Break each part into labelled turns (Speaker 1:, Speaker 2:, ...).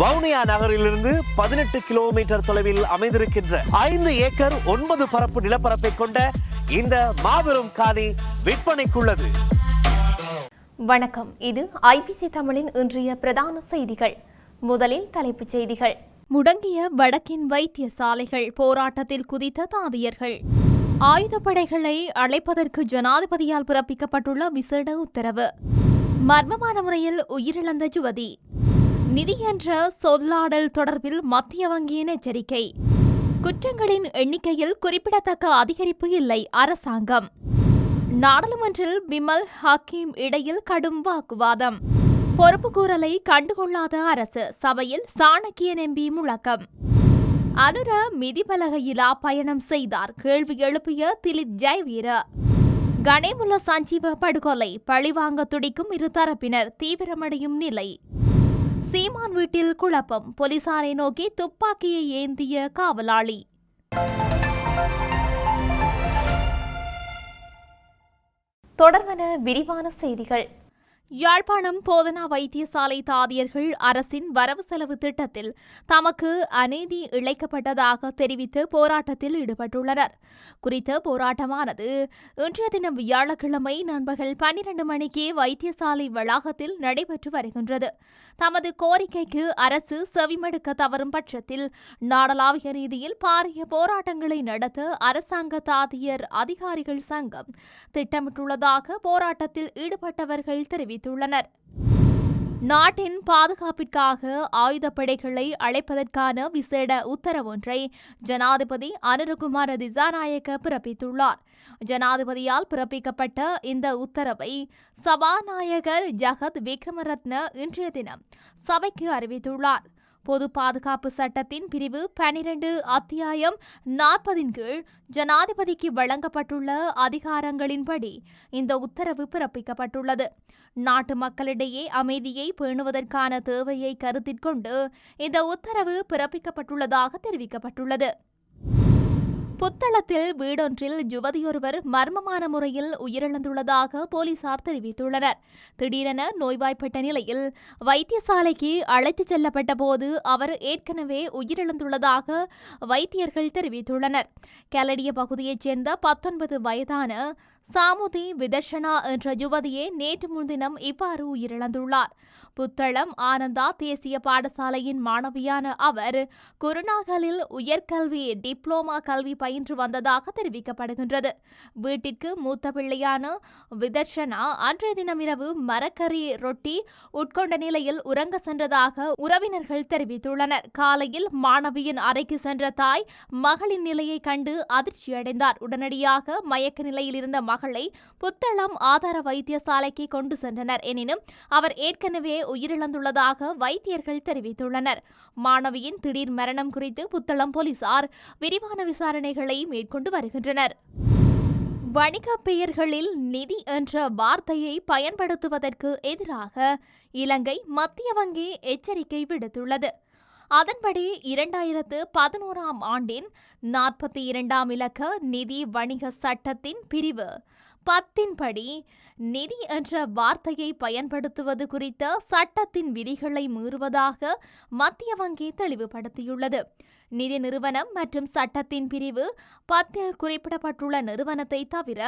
Speaker 1: வவுனியா நகரிலிருந்து பதினெட்டு கிலோமீட்டர் தொலைவில் அமைந்திருக்கின்ற ஐந்து ஏக்கர் ஒன்பது பரப்பு நிலப்பரப்பை கொண்ட இந்த மாபெரும் காணி விற்பனைக்குள்ளது.
Speaker 2: வணக்கம். இது ஐபிசி தமிழின் இன்றைய பிரதான செய்திகள். முதலில் தலைப்புச் செய்திகள். முடங்கிய வடக்கின் வைத்தியசாலைகள் போராட்டத்தில் குதித்த தாதியர்கள். ஆயுதப்படைகளை அழைப்பதற்கு ஜனாதிபதியால் பிறப்பிக்கப்பட்டுள்ள விசேட உத்தரவு. மர்மமான முறையில் உயிரிழந்த ஜுவதி நிதி என்ற சொல்லாடல் தொடர்பில் மத்திய வங்கியின் எச்சரிக்கை. குற்றங்களின் எண்ணிக்கையில் குறிப்பிடத்தக்க அதிகரிப்பு இல்லை அரசாங்கம். நாடாளுமன்றில் விமல் ஹக்கீம் இடையில் கடும் வாக்குவாதம். பொறுப்புக்கூறலை கண்டுகொள்ளாத அரசு சபையில் சாணக்கிய நம்பி முழக்கம். அனுர மிதிபலகையிலா பயணம் செய்தார் கேள்வி எழுப்பிய திலித் ஜெயவீர. கணேமுல்ல சஞ்சீவ படுகொலை பழிவாங்க துடிக்கும் இரு தரப்பினர் தீவிரமடையும் நிலை. சீமான் வீட்டில் குழப்பம். போலீசாரை நோக்கி துப்பாக்கியை ஏந்திய காவலாளி. தொடர்வன விரிவான செய்திகள். யாழ்ப்பாணம் போதனா வைத்தியசாலை தாதியர்கள் அரசின் வரவு செலவு திட்டத்தில் தமக்கு அநீதி இழைக்கப்பட்டதாக தெரிவித்து போராட்டத்தில் ஈடுபட்டுள்ளனர். குறித்த போராட்டமானது இன்றைய தினம் வியாழக்கிழமை நண்பகல் பன்னிரண்டு மணிக்கு வைத்தியசாலை வளாகத்தில் நடைபெற்று வருகின்றது. தமது கோரிக்கைக்கு அரசு செவிமடுக்க தவறும் பட்சத்தில் நாடளாவிய ரீதியில் பாரிய போராட்டங்களை நடத்த அரசாங்க தாதியர் அதிகாரிகள் சங்கம் திட்டமிட்டுள்ளதாக போராட்டத்தில் ஈடுபட்டவர்கள் தெரிவித்துள்ளனர். நாட்டின் பாதுகாப்பிற்காக ஆயுதப்படைகளை அழைப்பதற்கான விசேட உத்தரவொன்றை ஜனாதிபதி அனுரகுமார திசாநாயக்க பிறப்பித்துள்ளார். ஜனாதிபதியால் பிறப்பிக்கப்பட்ட இந்த உத்தரவை சபாநாயகர் ஜகத் விக்ரமரத்ன இன்றைய தினம் சபைக்கு அறிவித்துள்ளார். பொது பாதுகாப்பு சட்டத்தின் பிரிவு பனிரெண்டு அத்தியாயம் நாற்பதின் கீழ் ஜனாதிபதிக்கு வழங்கப்பட்டுள்ள அதிகாரங்களின்படி இந்த உத்தரவு பிறப்பிக்கப்பட்டுள்ளது. நாட்டு மக்களிடையே அமைதியை பேணுவதற்கான தேவையை கருத்திற்கொண்டு இந்த உத்தரவு பிறப்பிக்கப்பட்டுள்ளதாக தெரிவிக்கப்பட்டுள்ளது. புத்தளத்தில் வீடொன்றில் யுவதியொருவர் மர்மமான முறையில் உயிரிழந்துள்ளதாக போலீசார் தெரிவித்துள்ளனர். திடீரென நோய்வாய்ப்பட்ட நிலையில் வைத்தியசாலைக்கு அழைத்துச் செல்லப்பட்ட போது அவர் ஏற்கனவே உயிரிழந்துள்ளதாக வைத்தியர்கள் தெரிவித்துள்ளனர். கலடிய பகுதியைச் சேர்ந்த பத்தொன்பது வயதான சாமுதி விதர்ஷனா என்ற யுவதியே நேற்று முன்தினம் இவ்வாறு உயிரிழந்துள்ளார். புத்தளம் ஆனந்தா தேசிய பாடசாலையின் மாணவியான அவர் குருநாகலில் உயர்கல்வி டிப்ளோமா கல்வி பயின்று வந்ததாக தெரிவிக்கப்படுகின்றது. வீட்டிற்கு மூத்த பிள்ளையான விதர்ஷனா அன்றைய தினம் இரவு மரக்கறி ரொட்டி உட்கொண்ட நிலையில் உறங்க சென்றதாக உறவினர்கள் தெரிவித்துள்ளனர். காலையில் மாணவியின் அறைக்கு சென்ற தாய் மகளின் நிலையை கண்டு அதிர்ச்சியடைந்தார். உடனடியாக மயக்க நிலையில் இருந்த மகள் புத்தளம் ஆதார வைத்தியசாலைக்கு கொண்டு சென்றனர். எனினும் அவர் ஏற்கனவே உயிரிழந்துள்ளதாக வைத்தியர்கள் தெரிவித்துள்ளனர். மாணவியின் திடீர் மரணம் குறித்து புத்தளம் போலீசார் விரிவான விசாரணைகளை மேற்கொண்டு வருகின்றனர். வணிக பெயர்களில் நிதி என்ற வார்த்தையை பயன்படுத்துவதற்கு எதிராக இலங்கை மத்திய வங்கி எச்சரிக்கை விடுத்துள்ளது. அதன்படி இரண்டாயிரத்து பதினோராம் ஆண்டின் நாற்பத்தி இரண்டாம் இலக்க நிதி வணிக சட்டத்தின் பிரிவு. பத்தின்படி நிதி என்ற வார்த்தையை பயன்படுத்துவது குறித்த சட்டத்தின் விதிகளை மீறுவதாக மத்திய வங்கி தெளிவுபடுத்தியுள்ளது. நிதி நிறுவனம் மற்றும் சட்டத்தின் பிரிவு பத்தில் குறிப்பிடப்பட்டுள்ள நிறுவனத்தை தவிர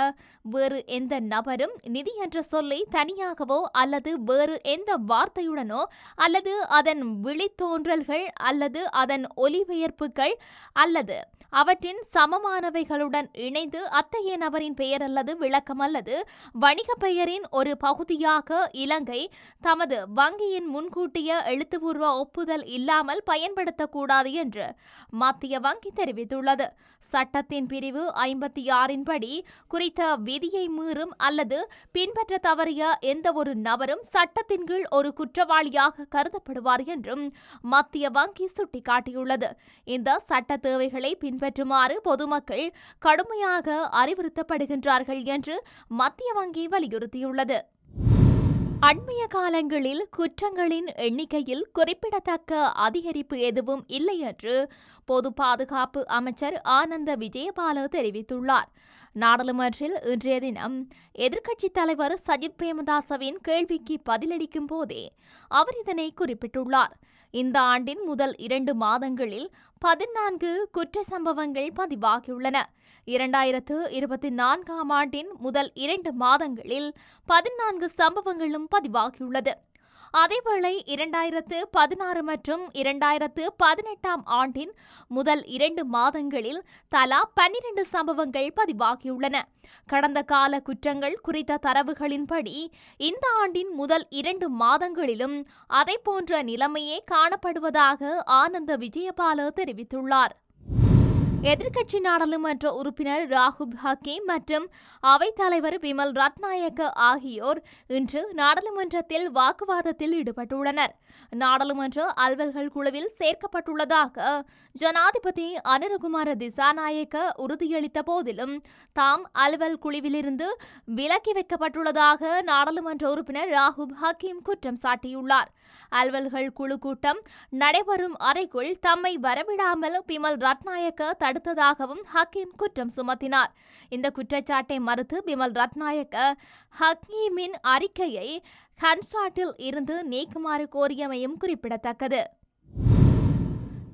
Speaker 2: வேறு எந்த நபரும் நிதி என்ற சொல்லை தனியாகவோ அல்லது வேறு எந்த வார்த்தையுடனோ அல்லது அதன் விழித்தோன்றல்கள் அல்லது அதன் ஒலிபெயர்ப்புகள் அல்லது அவற்றின் சமமானவைகளுடன் இணைந்து அத்தகைய நபரின் பெயர் அல்லது விளக்கம் அல்லது வணிக பெயரின் ஒரு பகுதியாக இலங்கை தமது வங்கியின் முன்கூட்டிய எழுத்துப்பூர்வ ஒப்புதல் இல்லாமல் பயன்படுத்தக்கூடாது என்று மத்திய வங்கி தெரிவித்துள்ளது. சட்டத்தின் பிரிவு ஐம்பத்தி ஆறின் படி குறித்த விதியை மீறும் அல்லது பின்பற்ற தவறிய எந்த ஒரு நபரும் சட்டத்தின் கீழ் ஒரு குற்றவாளியாக கருதப்படுவார் என்றும் மத்திய வங்கி சுட்டிக்காட்டியுள்ளது. இந்த சட்ட தேவைகளை பின்பற்றுமாறு பொதுமக்கள் கடுமையாக அறிவுறுத்தப்படுகின்றார்கள் என்று மத்திய வங்கி வலியுறுத்தியுள்ளது. அண்மைய காலங்களில் குற்றங்களின் எண்ணிக்கையில் குறிப்பிடத்தக்க அதிகரிப்பு எதுவும் இல்லை என்று பொது பாதுகாப்பு அமைச்சர் ஆனந்த விஜயபால தெரிவித்துள்ளார். நாடாளுமன்றில் இன்றைய தினம் எதிர்க்கட்சித் தலைவர் சஜித் பிரேமதாசவின் கேள்விக்கு பதிலளிக்கும் போதே அவர் இதனை குறிப்பிட்டுள்ளார். இந்த ஆண்டின் முதல் இரண்டு மாதங்களில் பதினான்கு குற்ற சம்பவங்கள் பதிவாகியுள்ளன. இரண்டாயிரத்து இருபத்தி நான்காம் ஆண்டின் முதல் இரண்டு மாதங்களில் பதினான்கு சம்பவங்களும் பதிவாகியுள்ளது. அதேவேளை இரண்டாயிரத்து பதினாறு மற்றும் இரண்டாயிரத்து பதினெட்டாம் ஆண்டின் முதல் இரண்டு மாதங்களில் தலா பன்னிரண்டு சம்பவங்கள் பதிவாகியுள்ளன. கடந்த கால குற்றங்கள் குறித்த தரவுகளின்படி இந்த ஆண்டின் முதல் இரண்டு மாதங்களிலும் அதேபோன்ற நிலைமையே காணப்படுவதாக ஆனந்த விஜயபால தெரிவித்துள்ளார். எதிர்க்கட்சி நாடாளுமன்ற உறுப்பினர் ராகுப் ஹக்கீம் மற்றும் அவைத்தலைவர் விமல் ரத்நாயக்க ஆகியோர் இன்று நாடாளுமன்றத்தில் வாக்குவாதத்தில் ஈடுபட்டுள்ளனர். நாடாளுமன்ற அலுவல்கள் குழுவில் சேர்க்கப்பட்டுள்ளதாக ஜனாதிபதி அனுரகுமார திசாநாயக்க உறுதியளித்த போதிலும் தாம் அலுவல் குழுவிலிருந்து விலக்கி வைக்கப்பட்டுள்ளதாக நாடாளுமன்ற உறுப்பினர் ராகுப் ஹக்கீம் குற்றம் சாட்டியுள்ளார். அலுவல்கள் குழு கூட்டம் நடைபெறும் அறைக்குள் தம்மை வரவிடாமல் பிமல் ரத்நாயக்க தடுத்ததாகவும் ஹக்கீம் குற்றம் சுமத்தினார். இந்த குற்றச்சாட்டை மறுத்து பிமல் ரத்நாயக்க ஹக்கீமின் அறிக்கையை ஹன்சாட்டில் இருந்து நீக்குமாறு கோரியமையும் குறிப்பிடத்தக்கது.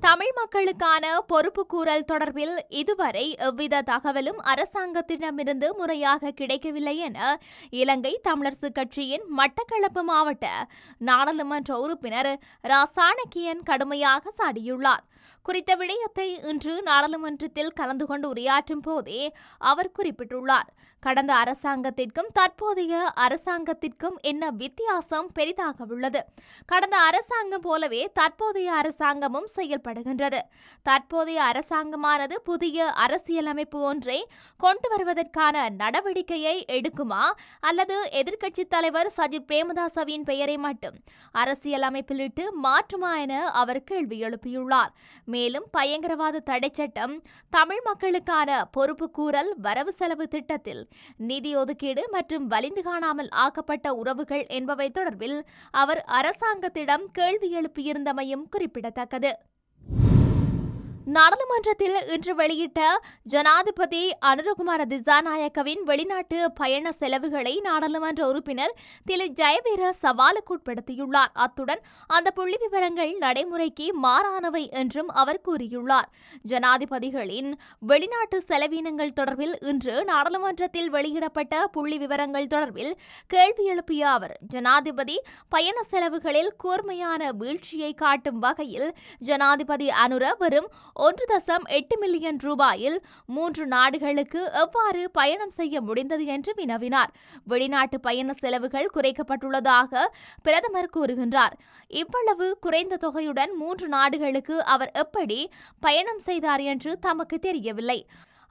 Speaker 2: தமிழ் மக்களுக்கான பொறுப்புக்கூறல் தொடர்பில் இதுவரை எவ்வித தகவலும் அரசாங்கத்திடமிருந்து முறையாக கிடைக்கவில்லை என இலங்கை தமிழரசு கட்சியின் மட்டக்களப்பு மாவட்ட நாடாளுமன்ற உறுப்பினர் ராசாணக்கியன் கடுமையாக சாடியுள்ளார். குறித்த விடயத்தை இன்று நாடாளுமன்றத்தில் கலந்து கொண்டு உரையாற்றும் போதே அவர் குறிப்பிட்டுள்ளார். கடந்த அரசாங்கத்திற்கும் தற்போதைய அரசாங்கத்திற்கும் என்ன வித்தியாசம் பெரிதாக உள்ளது? கடந்த அரசாங்கம் போலவே தற்போதைய அரசாங்கமும் செயல்படுகின்றது. தற்போதைய அரசாங்கமானது புதிய அரசியலமைப்பு ஒன்றை கொண்டு வருவதற்கான நடவடிக்கையை எடுக்குமா? அல்லது எதிர்க்கட்சித் தலைவர் சஜித் பிரேமதாசவின் பெயரை மட்டும் அரசியலமைப்பிலிட்டு மாற்றுமா என அவர் கேள்வி எழுப்பியுள்ளார். மேலும் பயங்கரவாத தடை சட்டம் தமிழ் மக்களுக்கான பொறுப்புக்கூறல் வரவு செலவு திட்டத்தில் நிதி ஒதுக்கீடு மற்றும் வலிந்து காணாமல் ஆக்கப்பட்ட உறவுகள் என்பவை தொடர்பில் அவர் அரசாங்கத்திடம் கேள்வி எழுப்பியிருந்தமையும் குறிப்பிடத்தக்கது. நாடாளுமன்றத்தில் இன்று வெளியிட்ட ஜனாதிபதி அனுரகுமார திசாநாயக்கவின் வெளிநாட்டு பயண செலவுகளை நாடாளுமன்ற உறுப்பினர் திரு. ஜெயவீர சவாலுக்குட்படுத்தியுள்ளார் அத்துடன் அந்த புள்ளி விவரங்கள் நடைமுறைக்கு மாறானவை என்றும் அவர் கூறியுள்ளார். ஜனாதிபதிகளின் வெளிநாட்டு செலவினங்கள் தொடர்பில் இன்று நாடாளுமன்றத்தில் வெளியிடப்பட்ட புள்ளி விவரங்கள் தொடர்பில் கேள்வி எழுப்பிய அவர் ஜனாதிபதி பயண செலவுகளில் கூர்மையான வீழ்ச்சியை காட்டும் வகையில் ஜனாதிபதி அனுர வரும் ஒன்று தசம் எட்டு மில்லியன் ரூபாயில் மூன்று நாடுகளுக்கு எவ்வாறு பயணம் செய்ய முடிந்தது என்று வினவினார். வெளிநாட்டு பயண செலவுகள் குறைக்கப்பட்டுள்ளதாக பிரதமர் கூறுகின்றார். இவ்வளவு குறைந்த தொகையுடன் மூன்று நாடுகளுக்கு அவர் எப்படி பயணம் செய்தார் என்று தமக்கு தெரியவில்லை.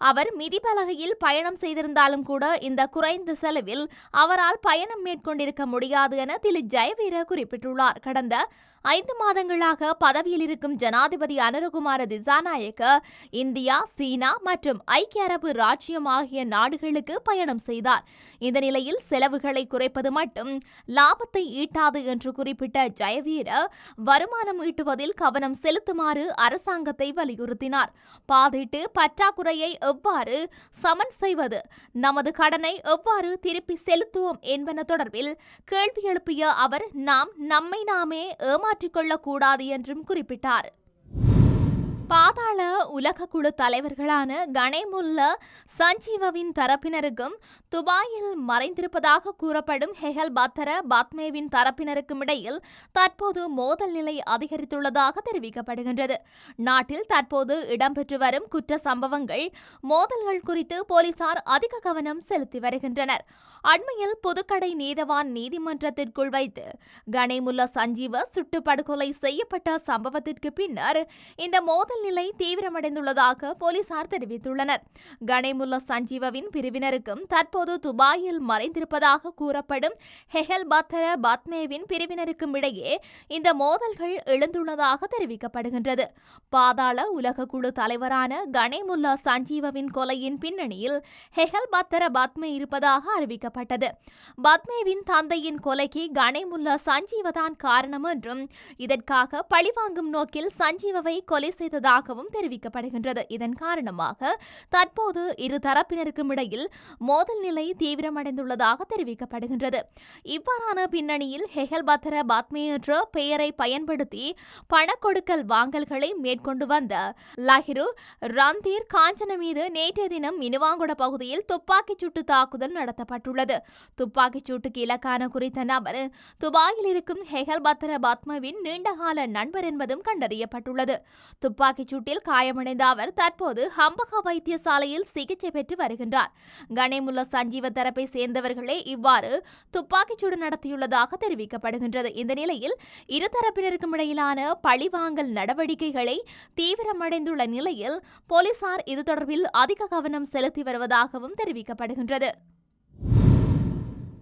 Speaker 2: அவர் மிதிப்பலகையில் பயணம் செய்திருந்தாலும் கூட இந்த குறைந்த செலவில் அவரால் பயணம் மேற்கொண்டிருக்க முடியாது என திரு ஜெயவீர குறிப்பிட்டுள்ளார். கடந்த ஐந்து மாதங்களாக பதவியில் இருக்கும் ஜனாதிபதி அனுரகுமார திசாநாயக்க இந்தியா சீனா மற்றும் ஐக்கிய அரபு ராஜ்யம் ஆகிய நாடுகளுக்கு பயணம் செய்தார். இந்த நிலையில் செலவுகளை குறைப்பது மட்டும் லாபத்தை ஈட்டாது என்று குறிப்பிட்ட ஜெயவீர வருமானம் ஈட்டுவதில் கவனம் செலுத்துமாறு அரசாங்கத்தை வலியுறுத்தினார். பாதிட்டு பற்றாக்குறையை எவ்வாறு சமன் செய்வது? நமது கடனை எவ்வாறு திருப்பி செலுத்துவோம் என்பன தொடர்பில் கேள்வி எழுப்பிய அவர் நாம் நம்மை நாமே ஏமாற்றிக் கொள்ளக்கூடாது என்றும் குறிப்பிட்டார். பாதாள உலக குழு தலைவர்களான கணேமுல்ல சஞ்சீவவின் தரப்பினருக்கும் துபாயில் மறைந்திருப்பதாக கூறப்படும் ஹெஹல் பத்தர பாத்மேவின் தரப்பினருக்கும் இடையில் தற்போது மோதல் நிலை அதிகரித்துள்ளதாக தெரிவிக்கப்படுகின்றது. நாட்டில் தற்போது இடம்பெற்று வரும் குற்ற சம்பவங்கள் மோதல்கள் குறித்து போலீசார் அதிக கவனம் செலுத்தி வருகின்றனர். அண்மையில் புதுக்கடை நீதவான் நீதிமன்றத்திற்குள் வைத்து கணேமுல்லா சஞ்சீவ சுட்டு படுகொலை செய்யப்பட்ட சம்பவத்திற்கு பின்னர் இந்த மோதல் நிலை தீவிரமடைந்துள்ளதாக போலீசார் தெரிவித்துள்ளனர். கணேமுல்லா சஞ்சீவவின் பிரிவினருக்கும் தற்போது துபாயில் மறைந்திருப்பதாக கூறப்படும் ஹெஹல் பத்தர பத்மேவின் பிரிவினருக்கும் இடையே இந்த மோதல்கள் எழுந்துள்ளதாக தெரிவிக்கப்படுகின்றது. பாதாள உலக குழு தலைவரான கணேமுல்லா சஞ்சீவவின் கொலையின் பின்னணியில் ஹெஹல் பத்தர பத்மே இருப்பதாக அறிவிக்கப்பட்டது. பத்மேவின் தந்தையின் கொலைக்கு கணேமுல்லா சஞ்சீவதான் காரணம் என்றும் இதற்காக பழிவாங்கும் நோக்கில் சஞ்சீவவை கொலை செய்ததாக இருந்ததாகவும் தெரிவிக்கப்படுகின்றது. இதன் காரணமாக தற்போது இரு தரப்பினருக்கும் இடையில் மோதல் நிலை தீவிரமடைந்துள்ளதாக தெரிவிக்கப்படுகின்றது. இவ்வாறான பின்னணியில் ஹெகல் பத்தர பாத்மே என்ற பெயரை பயன்படுத்தி பணக்கொடுக்கல் வாங்கல்களை மேற்கொண்டு வந்த லஹிரு ரந்தீர் காஞ்சன மீது நேற்றைய தினம் இனுவாங்குட பகுதியில் துப்பாக்கிச் சூட்டு தாக்குதல் நடத்தப்பட்டுள்ளது. துப்பாக்கிச் சூட்டுக்கு இலக்கான குறித்த நபர் துபாயில் இருக்கும் ஹெகல் பத்ர பாத்மவின் நீண்டகால நண்பர் என்பதும் கண்டறியப்பட்டுள்ளது. துப்பாக்கி துப்பாக்கிச் சூட்டில் காயமடைந்த அவர் தற்போது ஹம்பகா வைத்தியசாலையில் சிகிச்சை பெற்று வருகின்றார். கணேமுல்ல சஞ்சீவ தரப்பை சேர்ந்தவர்களே இவ்வாறு துப்பாக்கிச்சூடு நடத்தியுள்ளதாக தெரிவிக்கப்படுகின்றது. இந்த நிலையில் இருதரப்பினருக்கும் இடையிலான பழிவாங்கல் நடவடிக்கைகளை தீவிரமடைந்துள்ள நிலையில் போலீசார் இது தொடர்பில் அதிக கவனம் செலுத்தி வருவதாகவும் தெரிவிக்கப்படுகின்றது.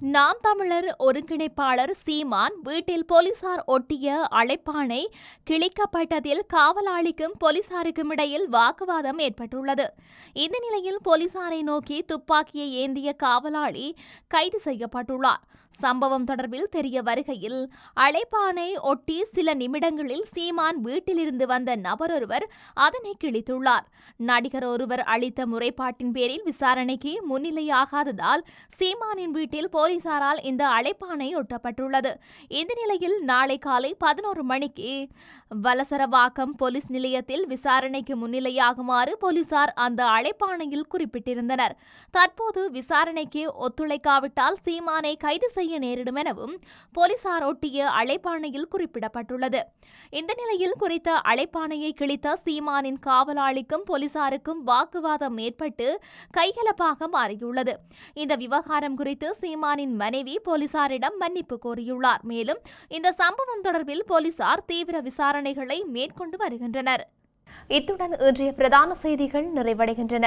Speaker 2: நாம் தமிழர் ஒருங்கிணைப்பாளர் சீமான் வீட்டில் போலீசார் ஒட்டிய அழைப்பானை கிழிக்கப்பட்டதில் காவலாளிக்கும் போலீசாருக்கும் இடையில் வாக்குவாதம் ஏற்பட்டுள்ளது. இந்த நிலையில் போலீசாரை நோக்கி துப்பாக்கியை ஏந்திய காவலாளி கைது செய்யப்பட்டுள்ளார். சம்பவம் தொடர்பில் தெரிய வருகையில் அழைப்பானை ஒட்டி சில நிமிடங்களில் சீமான் வீட்டிலிருந்து வந்த நபரொருவர் அதனை கிழித்துள்ளார். நடிகர் ஒருவர் அளித்த முறைப்பாட்டின் பேரில் விசாரணைக்கு முன்னிலையாகாததால் சீமானின் வீட்டில் போலீசாரால் இந்த அழைப்பானை ஒட்டப்பட்டுள்ளது. இந்த நிலையில் நாளை காலை பதினோரு மணிக்கு வலசரவாக்கம் போலீஸ் நிலையத்தில் விசாரணைக்கு முன்னிலையாகுமாறு போலீசார் அந்த அழைப்பாணையில் குறிப்பிட்டிருந்தனர். தற்போது விசாரணைக்கு ஒத்துழைக்காவிட்டால் சீமானை கைது செய்ய செய்ய நேரிடும் எனவும் போலீசார் ஒட்டிய அழைப்பாணையில் குறிப்பிடப்பட்டுள்ளது. இந்த நிலையில் குறித்த அழைப்பாணையை கிழித்த சீமானின் காவலாளிக்கும் போலீசாருக்கும் வாக்குவாதம் ஏற்பட்டு கைகலப்பாக மாறியுள்ளது. இந்த விவகாரம் குறித்து சீமானின் மனைவி போலீசாரிடம் மன்னிப்பு கோரியுள்ளார். மேலும் இந்த சம்பவம் தொடர்பில் போலீசார் தீவிர விசாரணைகளை மேற்கொண்டு வருகின்றனர். இத்துடன் இன்றைய பிரதான செய்திகள் நிறைவடைகின்றன.